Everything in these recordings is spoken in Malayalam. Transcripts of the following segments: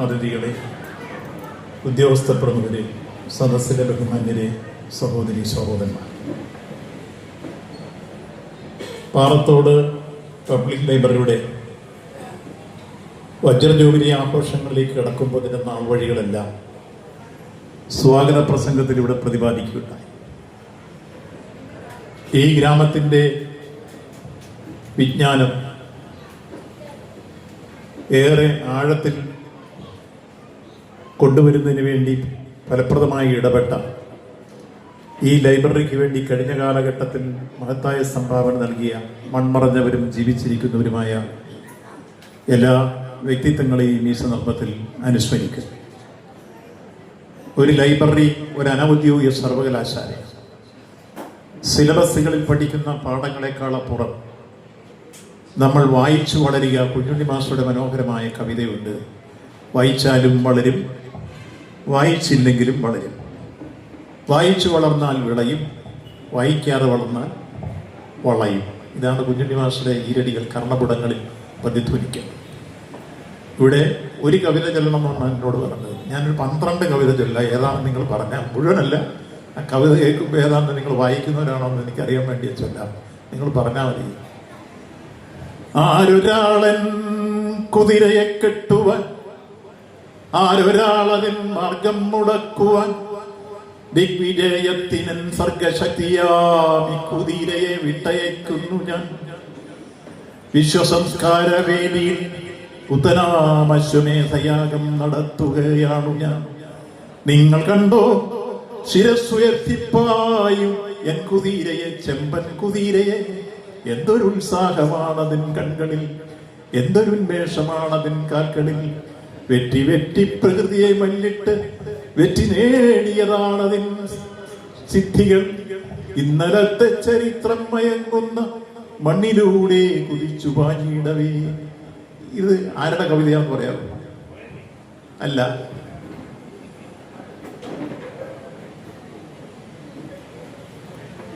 അതിഥികളെ ഉദ്യോഗസ്ഥ പ്രമുഖരെ സദസ്സിലെ ബഹുമാന്യരെ സഹോദരി സഹോദരന്മാർ. പാറത്തോട് പബ്ലിക് ലൈബ്രറിയുടെ വജ്രജൂബിലി ആഘോഷങ്ങളിലേക്ക് കടക്കുമ്പോൾ തന്നെ നാൾ വഴികളെല്ലാം സ്വാഗത പ്രസംഗത്തിലൂടെ പ്രതിപാദിക്കുകയുണ്ടായി. ഈ ഗ്രാമത്തിന്റെ വിജ്ഞാനം ഏറെ ആഴത്തിൽ കൊണ്ടുവരുന്നതിന് വേണ്ടി ഫലപ്രദമായി ഇടപെട്ട ഈ ലൈബ്രറിക്ക് വേണ്ടി കഴിഞ്ഞ കാലഘട്ടത്തിൽ മഹത്തായ സംഭാവന നൽകിയ മൺമറഞ്ഞവരും ജീവിച്ചിരിക്കുന്നവരുമായ എല്ലാ വ്യക്തിത്വങ്ങളെയും ഈ സന്ദർഭത്തിൽ അനുസ്മരിക്കും. ഒരു ലൈബ്രറി ഒരു അനൗദ്യോഗിക സർവകലാശാല. സിലബസുകളിൽ പഠിക്കുന്ന പാഠങ്ങളെക്കാളപ്പുറം നമ്മൾ വായിച്ചു വളരുക കുഞ്ഞുണ്ണി മാസ്റ്ററുടെ മനോഹരമായ കവിതയുണ്ട്. വായിച്ചാലും വളരും വായിച്ചില്ലെങ്കിലും വളരും. വായിച്ചു വളർന്നാൽ വിളയും വായിക്കാതെ വളർന്നാൽ വളയും. ഇതാണ് കുഞ്ഞുണ്ണി ഈരടികൾ കർണപുടങ്ങളിൽ പ്രതിധ്വനിക്കുന്നത് ഇവിടെ ഒരു കവിത ചൊല്ലണമെന്നാണ് എന്നോട് പറഞ്ഞത്. ഞാനൊരു പന്ത്രണ്ട് കവിത ചൊല്ല ഏതാണെന്ന് നിങ്ങൾ പറഞ്ഞാൽ മുഴുവനല്ല. ആ കവിത കേൾക്കുമ്പോൾ ഏതാണെന്ന് നിങ്ങൾ വായിക്കുന്നവരാണോ എന്ന് എനിക്കറിയാൻ വേണ്ടി ചൊല്ലാം. നിങ്ങൾ പറഞ്ഞാൽ മതി. ആരൊരാളൻ കുതിരയെ കെട്ടുവാൻ ആരൊരാളതിൻ മാർഗം മുടക്കുവാൻ ദിഗ്വിജയത്തിനൻ സർഗശക്തിയാമി കുതിരയെ വിട്ടയക്കുന്നു ഞാൻ. വിശ്വസംസ്കാര വേദിയിൽ ഉത്തരാമശ്വമേധയാഗം നടത്തുകയാണു ഞാൻ. നിങ്ങൾ കണ്ടോ? ശിരസ്സുയർത്തിപ്പായും എൻ കുതിരയെ ചെമ്പൻ കുതിരയെ. എന്തൊരു ഉത്സാഹമാണതിൻ കൺകളിൽ എന്തൊരു ഉന്മേഷമാണതിൻ കാൽക്കളിൽ. വെറ്റി വെറ്റി പ്രകൃതിയെ മല്ലിട്ട് വെറ്റി നേടിയതാണതിൻ സിദ്ധികൾ. ഇന്നലത്തെ ചരിത്രം മയങ്ങുന്ന മണ്ണിലൂടെ കുതിച്ചു പാഞ്ഞിടവേ. ഇത് ആരുടെ കവിതയാണെന്ന് പറയാം? അല്ല.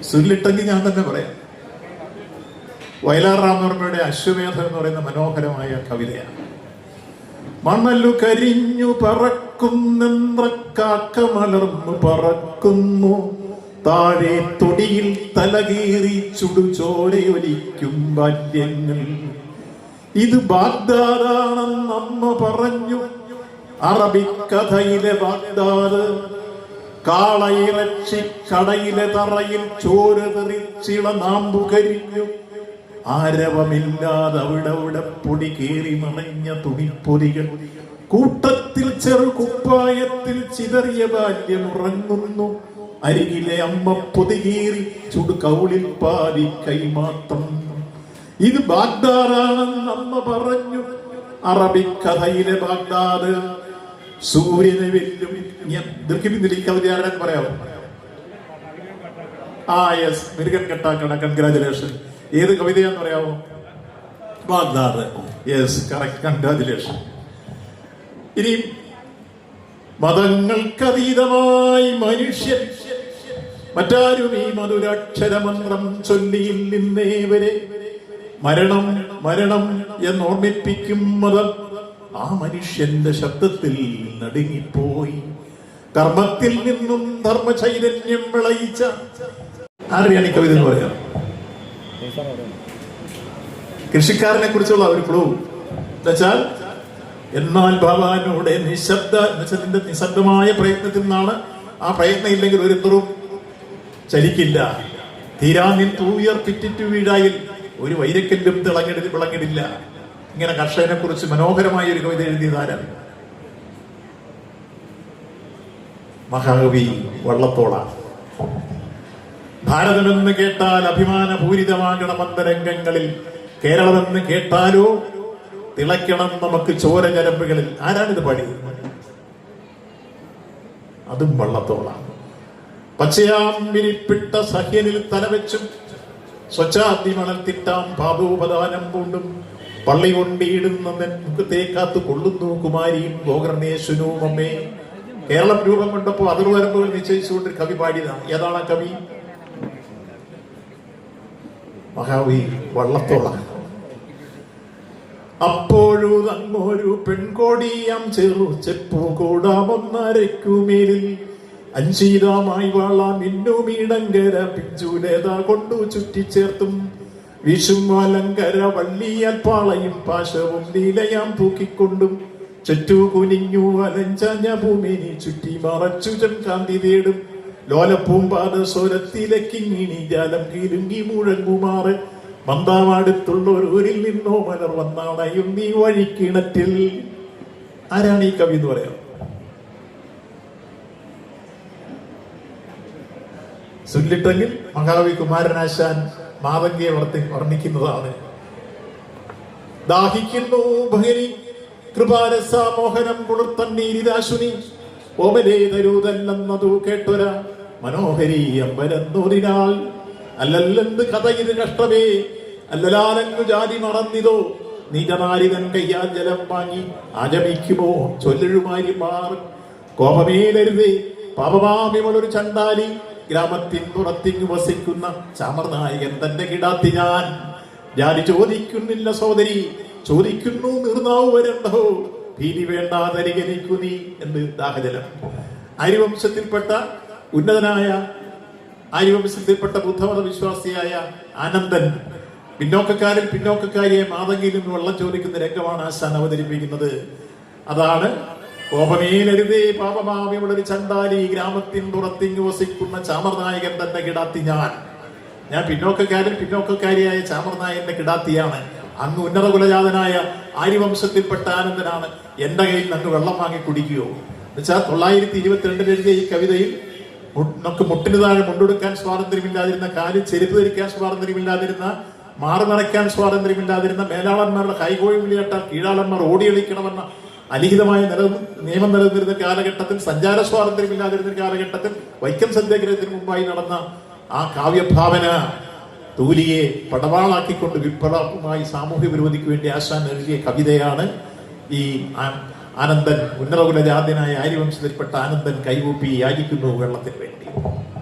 സുല്ലിട്ടെങ്കിൽ ഞാൻ തന്നെ പറയാം. വയലാർ രാമവർമ്മയുടെ അശ്വമേധം എന്ന് പറയുന്ന മനോഹരമായ കവിതയാണ്. മണലു കരിഞ്ഞു പറക്കുന്നെന്ത്രക്കാക്ക കാക്ക മലർന്നു പറക്കുന്നു. താഴെ തൊടിയിൽ തലകീറി ചുടുചോരയൊലിക്കും ബാല്യങ്ങൾ. ഇത് ബാഗ്ദാദാണെന്ന് അമ്മ പറഞ്ഞു. അറബിക്കഥയിലെ ബാഗ്ദാദ് കാളയിറച്ചി കടയിലെ തറയിൽ ചോര തെറിച്ചിള നാമ്പു കരിഞ്ഞു ആരവമില്ലാതെ അവിടെ അവിടെ പൊടി കേറി മണഞ്ഞ തുണിപ്പൊലികൾ. കൂട്ടത്തിൽ ചെറു കുപ്പായത്തിൽ ചിതറിയ ബാല്യം ഉറങ്ങുന്നു. അരികിലെ അമ്മ പൊതികീറി ചുടു കൗളിൽ പാതി കൈമാത്രം. ഇത് ബാഗ്ദാദാണെന്ന് അമ്മ പറഞ്ഞു. അറബിക്കഥയിലെ ബാഗ്ദാദ്. സൂര്യനെ വെല്ലും. പറയാമോ? ആ യെസ് മിരുകൻ കെട്ടാക്കണ കൺഗ്രാചുലേഷൻ ഏത് കവിതയാന്ന് പറയാമോ? ബാഗ്ദാദ്. യെസ് കറക്റ്റ് കൺഗ്രാജുലേഷൻ ഇനി മതങ്ങൾക്കതീതമായി മനുഷ്യൻ മറ്റാരും ഈ മധുരാക്ഷരമന്ത്രം ചൊല്ലിയില്ലിന്നേവരെ മരണം മരണം എന്ന് ഓർമ്മിപ്പിക്കും മതം. ആ മനുഷ്യന്റെ ശബ്ദത്തിൽ നടുങ്ങിപ്പോയി. കർമ്മത്തിൽ നിന്നും ധർമ്മചൈതന്യം വിളയിച്ച ആരെയാണ് ഈ കവിത എന്ന് പറയാം? കൃഷിക്കാരനെ കുറിച്ചുള്ള ഒരു ക്ലൂ എന്നുവെച്ചാൽ എന്നാൽ ഭവാനോടെ നിശബ്ദ എന്നുവെച്ചാൽ നിശബ്ദമായ പ്രയത്നത്തിൽ നിന്നാണ് ആ പ്രയത്നം ഇല്ലെങ്കിൽ ഒരു എന്തറും ചലിക്കില്ല. തീരാനിൽ തൂയർ പിറ്റിറ്റു വീഴായിൽ ഒരു വൈരക്കല്ലും തിളങ്ങിടി വിളങ്ങിടില്ല ഇങ്ങനെ കർഷകനെ കുറിച്ച് മനോഹരമായ ഒരു കവിത എഴുതിയതാരാണ് മഹാകവി വള്ളത്തോള. ഭാരതമെന്ന് കേട്ടാൽ അഭിമാനപൂരിതമാകണമെന്ന രംഗങ്ങളിൽ കേരളമെന്ന് കേട്ടാലോ? തിളയ്ക്കണം നമുക്ക് ചോര ഞരമ്പുകളിൽ ആരാണിത് പാടി? അതും വള്ളത്തോളാണ്. പച്ചയാം വിരിപ്പിട്ട സഹ്യനിൽ തലവെച്ചും സ്വച്ഛാദ്യ തിട്ടാം പാപോപദാനം പൂണ്ടും പള്ളി കൊണ്ടിടുന്ന മുഖത്തേക്കാത്ത് കൊള്ളുന്നു കുമാരിയും ഗോകർണേശ്വനും അമ്മേ കേരളം രൂപം കൊണ്ടപ്പോ അതിർവരമ്പുകൾ നിശ്ചയിച്ചുകൊണ്ട് കവി പാടിയതാണ്. ഏതാണ് കവി? മഹാവി വള്ളത്തോള. അപ്പോഴും അങ്ങൊരു പെൺകോടിയാം ചെറു ചെപ്പു കൂടാമൊന്നരയ്ക്കുമേലിൽ അഞ്ചീതമായി വാളാം. ഇന്നുമീടങ്കര പിഞ്ചൂലേത കൊണ്ടു ചുറ്റിച്ചേർത്തും. വിഷും അലങ്കര വള്ളിയാൽ പാളയും പാശവും നീലയാം തൂക്കിക്കൊണ്ടും. ചുറ്റു കുനിഞ്ഞു അലഞ്ചാഞ്ഞ ഭൂമിനി ചുറ്റി മറച്ചു കാന്തി തേടും. ലോലപ്പൂമ്പാത സ്വരത്തിലക്കിങ്ങിണി ജാലം കീലുങ്ങി മുഴങ്ങുമാറ് മന്ദാവാടുത്തുള്ളൊരൂരിൽ നിന്നോ മലർ വന്നാണയും നീ വഴിക്കിണറ്റിൽ. ആരാണ് ഈ കവി എന്ന് പറയാം? ചൊല്ലിട്ടെങ്കിൽ മഹാകവി കുമാരനാശാൻ മാതങ്കിയെ വർത്തി വർണിക്കുന്നതാണ്. ദാഹിക്കുന്നു ഭഗനി കൃപാരസ മോഹനം കുളിർത്തണ്ണീരിതാശുനി ഓമലേ തരൂതല്ലെന്നതു കേട്ടൊര മനോഹരി അമ്പരന്നൂരിനാൽ അല്ലല്ലെന്ത് കഥയിത് കഷ്ടമേ അല്ലലാലങ്ങു ജാതി മറന്നിതോ. നീചനാരിതൻ കയ്യാൽ ജലം വാങ്ങി ആചമിക്കുമോ ചൊല്ലുമാരിമാർ കോപമേലരുതേ പാപമാമിവളൊരു ചണ്ടാലി. ഗ്രാമത്തിൻ പുറത്തിങ്ങു വസിക്കുന്ന ചാമർനായകൻ തന്റെ കിടാത്തി ഞാൻ. ജാതി ചോദിക്കുന്നില്ല സോദരി ചോദിക്കുന്നു നിർന്നാവ് വരണ്ടോ ഭീതി വേണ്ടാതരികരിക്കു നീ എന്ന് ദാഹജലം. ആര്യവംശത്തിൽപ്പെട്ട ഉന്നതനായ ആര്യവംശത്തിൽപ്പെട്ട ബുദ്ധമത വിശ്വാസിയായ ആനന്ദൻ പിന്നോക്കക്കാരിൽ പിന്നോക്കക്കാരിയെ മാതങ്കിയിൽ നിന്ന് വെള്ളം ചോദിക്കുന്ന രംഗമാണ് ആശാൻ അവതരിപ്പിക്കുന്നത്. അതാണ് കോപമേലരുതേ പാപമാവിയുള്ളൊരു ചന്താലി ഗ്രാമത്തിൻ പുറത്തിങ് വസിക്കുന്ന ചാമർനായകൻ തന്നെ കിടാത്തി ഞാൻ. ഞാൻ പിന്നോക്കക്കാരൻ പിന്നോക്കക്കാരിയായ ചാമർനായകന്റെ കിടാത്തിയാണ്. അങ്ങ് ഉന്നത കുലജാതനായ ആര്യവംശത്തിൽപ്പെട്ട ആനന്ദനാണ് എന്റെ കയ്യിൽ നിന്ന് വെള്ളം വാങ്ങി കുടിക്കുകയോ. എന്നുവെച്ചാൽ തൊള്ളായിരത്തി ഇരുപത്തിരണ്ടിൽ എഴുതിയ ഈ കവിതയിൽ നമുക്ക് മുട്ടിന് താഴെ മുണ്ടെടുക്കാൻ സ്വാതന്ത്ര്യമില്ലാതിരുന്ന കാൽ ചെരുപ്പ് ധരിക്കാൻ സ്വാതന്ത്ര്യമില്ലാതിരുന്ന മാറി നടക്കാൻ സ്വാതന്ത്ര്യമില്ലാതിരുന്ന മേലാളന്മാരുടെ കൈകോഴി വിളിയട്ടാൽ കീഴാളന്മാർ ഓടിയളിക്കണമെന്ന അലിഖിതമായ നില നിയമം നിലനിന്നിരുന്ന കാലഘട്ടത്തിൽ സഞ്ചാര സ്വാതന്ത്ര്യമില്ലാതിരുന്ന കാലഘട്ടത്തിൽ വൈക്കം സത്യാഗ്രഹത്തിന് മുമ്പായി നടന്ന ആ കാവ്യഭാവന തൂലിയെ പടവാളാക്കിക്കൊണ്ട് വിപ്ലവമായി സാമൂഹ്യ വിരോധിക്ക് വേണ്ടി ആശാൻ എഴുതിയ കവിതയാണ് ഈ ആനന്ദൻ ഉന്നതകുലജാതനായ ആര്യവംശത്തിൽപ്പെട്ട ആനന്ദൻ കൈകൂപ്പി യാചിക്കുന്നു വെള്ളത്തിന് വേണ്ടി.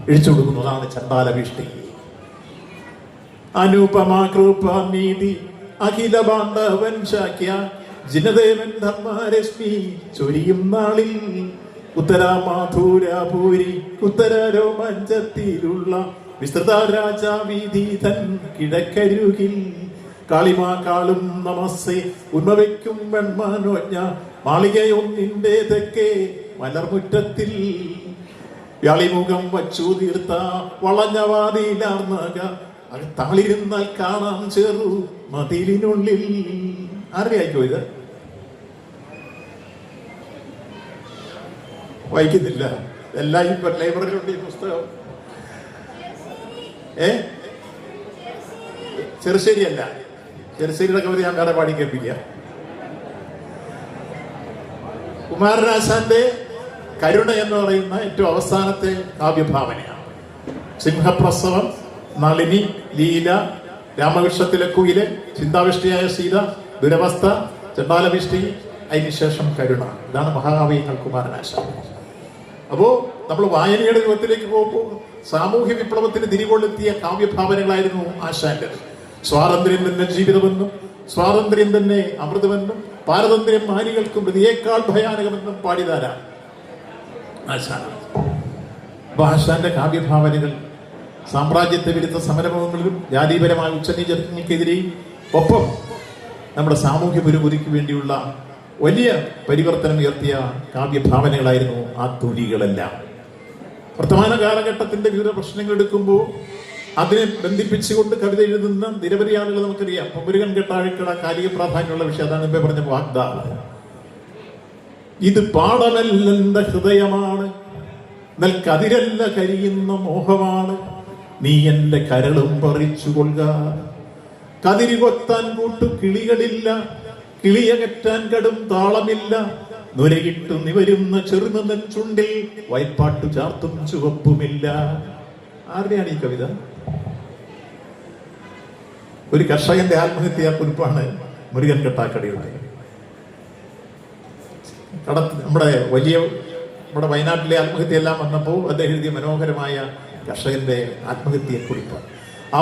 ഇഴിച്ചു കൊടുക്കുന്നു അതാണ് ചണ്ടാല ഭീഷണി അനുപമാ കൃപ നീതി അഖില ബാന്ധവൻ ജിനദേവൻ ധർമ്മരശ്മി ചൊരിയും നാളിൽ ഉത്തര മാധുരാപൂരി ഉത്തര രോമാഞ്ചത്തിലുള്ള വിസ്തൃത രാജാവീതി തൻ കിഴക്കരുകിൽ കാളിമാ കാളും നമസ്സേ. ഉന്മവയ്ക്കും വെൺമാനോജ്ഞ മാളികയൊന്നിന്റെ തെക്കേ മലർമുറ്റത്തിൽ. വ്യാളിമുഖം വച്ചു തീർത്ത വളഞ്ഞവാതിയിലാർന്നക താളിരുന്നാൽ കാണാം ചെറു മതിലിനുള്ളിൽ. അറിയായിക്കോ ഇത്? വായിക്കുന്നില്ല. എല്ലാം ഇപ്പൊ ലൈബ്രറിയിലുണ്ട് ഈ പുസ്തകം. ഏ? ചെറുശ്ശേരിയല്ല. ചെറുശ്ശേരിയുടെ കവിത ഞാൻ വേറെ പാടി കേൾപ്പിക്കാം കുമാരനാശാന്റെ കരുണ എന്ന് പറയുന്ന ഏറ്റവും അവസാനത്തെ കാവ്യഭാവനയാണ്. സിംഹപ്രസവം നളിനി ലീല രാമകൃഷ്ണത്തിലെ കുയിൽ ചിന്താവിഷ്ടിയായ സീത ദുരവസ്ഥ ചണ്ടാലവിഷ്ടി അതിനുശേഷം കരുണ. ഇതാണ് മഹാകാവ്യങ്ങൾ കുമാരനാശാൻ. അപ്പോ നമ്മൾ വായനയുടെ രൂപത്തിലേക്ക് പോകുമ്പോൾ സാമൂഹ്യ വിപ്ലവത്തിന് തിരികൊള്ളെത്തിയ കാവ്യഭാവനകളായിരുന്നു ആശാന്റെ സ്വാതന്ത്ര്യം തന്നെ ജീവിതമെന്നും സ്വാതന്ത്ര്യം തന്നെ അമൃതമെന്നും പാരതന്ത്ര്യം മാനികൾക്കും പ്രതിയേക്കാൾ ഭയാനകമെന്നും പാടിതാരാണ് ആശാൻ അപ്പൊ ആശാന്റെ കാവ്യഭാവനകൾ സാമ്രാജ്യത്തെ വിരുദ്ധ സമരമുഖങ്ങളിലും ജാതീപരമായ ഉച്ചനീചർക്കെതിരെയും ഒപ്പം നമ്മുടെ സാമൂഹ്യ പുരോഗതിക്ക് വേണ്ടിയുള്ള വലിയ പരിവർത്തനം ഉയർത്തിയ കാവ്യഭാവനകളായിരുന്നു ആ തുലികളെല്ലാം. വർത്തമാന കാലഘട്ടത്തിന്റെ വിവിധ പ്രശ്നങ്ങൾ എടുക്കുമ്പോൾ അതിനെ ബന്ധിപ്പിച്ചുകൊണ്ട് കവിത എഴുതുന്ന നിരവധി ആളുകൾ നമുക്കറിയാം. പൊമ്പുരുകൻ കെട്ടാഴിക്കട കാലിക പ്രാധാന്യമുള്ള വിഷയം. അതാണ് ഇപ്പൊ പറഞ്ഞ വാഗ്ദാന. ഇത് പാടമല്ലെന്ന ഹൃദയമാണ്. നൽകതിരല്ല കരിയുന്ന മോഹമാണ്. നീ എന്റെ കരളും പറിച്ചു കൊള്ളുക. കതിരി കൊത്താൻ കൂട്ടു കിളികളില്ല. കിളിയകറ്റാൻ കടും താളമില്ല. നുരകിട്ടു നിവരുന്ന ചെറുനന്ദൻ ചുണ്ടിൽ വൈപ്പാട്ടു ചാർത്തും ചുവപ്പുമില്ല. ആരുടെയാണ് ഈ കവിത? ഒരു കർഷകന്റെ ആത്മഹത്യാ കുറിപ്പാണ് മുരുകൻ കെട്ടാക്കടയുടെ കടത്ത് നമ്മുടെ വലിയ നമ്മുടെ വയനാട്ടിലെ ആത്മഹത്യ എല്ലാം വന്നപ്പോൾ അദ്ദേഹം എഴുതിയ മനോഹരമായ കർഷകന്റെ ആത്മഹത്യയെ കുറിപ്പ്.